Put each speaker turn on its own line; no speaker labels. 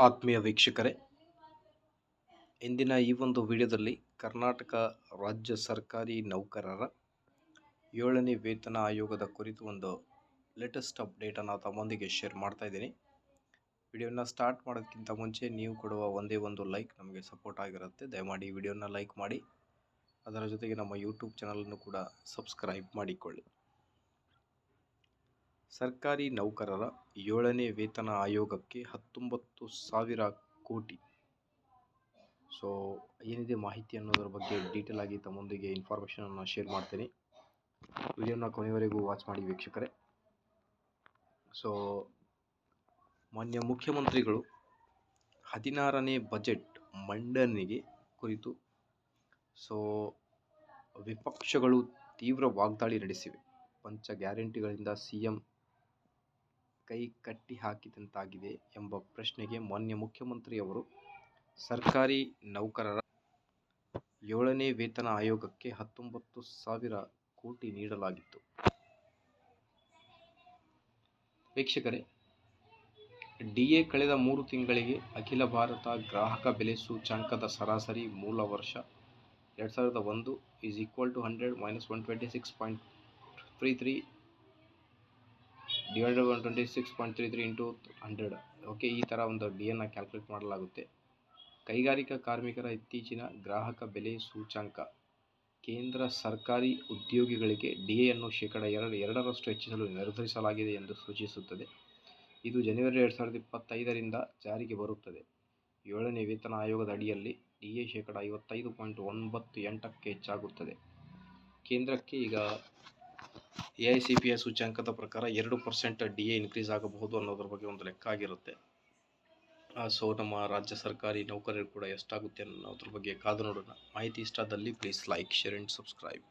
ಆತ್ಮೀಯ ವೀಕ್ಷಕರೇ, ಇಂದಿನ ಈ ಒಂದು ವಿಡಿಯೋದಲ್ಲಿ ಕರ್ನಾಟಕ ರಾಜ್ಯ ಸರ್ಕಾರಿ ನೌಕರರ ಏಳನೇ ವೇತನ ಆಯೋಗದ ಕುರಿತು ಒಂದು ಲೇಟೆಸ್ಟ್ ಅಪ್ಡೇಟನ್ನು ತಮ್ಮೊಂದಿಗೆ ಶೇರ್ ಮಾಡ್ತಾ ಇದ್ದೀನಿ. ವಿಡಿಯೋನ ಸ್ಟಾರ್ಟ್ ಮಾಡೋದಕ್ಕಿಂತ ಮುಂಚೆ ನೀವು ಕೊಡುವ ಒಂದೇ ಒಂದು ಲೈಕ್ ನಮಗೆ ಸಪೋರ್ಟ್ ಆಗಿರುತ್ತೆ. ದಯಮಾಡಿ ವಿಡಿಯೋನ ಲೈಕ್ ಮಾಡಿ. ಅದರ ಜೊತೆಗೆ ನಮ್ಮ ಯೂಟ್ಯೂಬ್ ಚಾನಲನ್ನು ಕೂಡ ಸಬ್ಸ್ಕ್ರೈಬ್ ಮಾಡಿಕೊಳ್ಳಿ. ಸರ್ಕಾರಿ ನೌಕರರ ಏಳನೇ ವೇತನ ಆಯೋಗಕ್ಕೆ ಹತ್ತೊಂಬತ್ತು ಸಾವಿರ ಕೋಟಿ. ಸೊ ಏನಿದೆ ಮಾಹಿತಿ ಅನ್ನೋದ್ರ ಬಗ್ಗೆ ಡೀಟೇಲ್ ಆಗಿ ತಮ್ಮೊಂದಿಗೆ ಇನ್ಫಾರ್ಮೇಷನನ್ನು ಶೇರ್ ಮಾಡ್ತೀನಿ. ವಿಡಿಯೋನ ಕೊನೆಯವರೆಗೂ ವಾಚ್ ಮಾಡಿ ವೀಕ್ಷಕರೇ. ಸೊ ಮಾನ್ಯ ಮುಖ್ಯಮಂತ್ರಿಗಳು, ಹದಿನಾರನೇ ಬಜೆಟ್ ಮಂಡನೆಗೆ ಕುರಿತು ಸೊ ವಿಪಕ್ಷಗಳು ತೀವ್ರ ವಾಗ್ದಾಳಿ ನಡೆಸಿವೆ. ಪಂಚ ಗ್ಯಾರಂಟಿಗಳಿಂದ ಸಿ ಎಂ ಕೈ ಕಟ್ಟಿ ಹಾಕಿದಂತಾಗಿದೆ ಎಂಬ ಪ್ರಶ್ನೆಗೆ ಮಾನ್ಯ ಮುಖ್ಯಮಂತ್ರಿಯವರು ಸರ್ಕಾರಿ ನೌಕರರ ಏಳನೇ ವೇತನ ಆಯೋಗಕ್ಕೆ ಹತ್ತೊಂಬತ್ತು ಸಾವಿರ ಕೋಟಿ ನೀಡಲಾಗಿತ್ತು. ವೀಕ್ಷಕರೇ, ಡಿಎ ಕಳೆದ ಮೂರು ತಿಂಗಳಿಗೆ ಅಖಿಲ ಭಾರತ ಗ್ರಾಹಕ ಬೆಲೆ ಸೂಚ್ಯಂಕದ ಸರಾಸರಿ ಮೂಲ ವರ್ಷ ಎರಡು ಸಾವಿರದ ಒಂದು is equal to hundred minus one twenty six point three three divided one twenty six point three three into hundred okay ಈ ಥರ ಒಂದು ಡಿ ಎನ್ನು ಕ್ಯಾಲ್ಕುಲೇಟ್ ಮಾಡಲಾಗುತ್ತೆ. ಕೈಗಾರಿಕಾ ಕಾರ್ಮಿಕರ ಇತ್ತೀಚಿನ ಗ್ರಾಹಕ ಬೆಲೆ ಸೂಚ್ಯಂಕ. ಕೇಂದ್ರ ಸರ್ಕಾರಿ ಉದ್ಯೋಗಿಗಳಿಗೆ ಡಿ ಎಯನ್ನು ಶೇಕಡ ಎರಡು, ಎರಡರಷ್ಟು ಹೆಚ್ಚಿಸಲು ನಿರ್ಧರಿಸಲಾಗಿದೆ ಎಂದು ಸೂಚಿಸುತ್ತದೆ. ಇದು ಜನವರಿ ಎರಡು ಸಾವಿರದ ಇಪ್ಪತ್ತೈದರಿಂದ ಜಾರಿಗೆ ಬರುತ್ತದೆ. ಏಳನೇ ವೇತನ ಆಯೋಗದ ಅಡಿಯಲ್ಲಿ ಡಿ ಎ ಶೇಕಡ ಐವತ್ತೈದು ಪಾಯಿಂಟ್ ಒಂಬತ್ತು ಎಂಟಕ್ಕೆ ಹೆಚ್ಚಾಗುತ್ತದೆ. ಕೇಂದ್ರಕ್ಕೆ ಈಗ A I C P I ಸೂಚ್ಯಂಕದ ಪ್ರಕಾರ ಎರಡು ಪರ್ಸೆಂಟ್ ಡಿ ಎ ಇನ್ಕ್ರೀಸ್ ಆಗಬಹುದು ಅನ್ನೋದ್ರ ಬಗ್ಗೆ ಒಂದು ಲೆಕ್ಕ ಆಗಿರುತ್ತೆ. ಸೊ ನಮ್ಮ ರಾಜ್ಯ ಸರ್ಕಾರಿ ನೌಕರರು ಕೂಡ ಎಷ್ಟಾಗುತ್ತೆ ಅನ್ನೋದ್ರ ಬಗ್ಗೆ ಕಾದು ನೋಡೋಣ. ಮಾಹಿತಿ ಇಷ್ಟ ಆದಲ್ಲಿ please like share and subscribe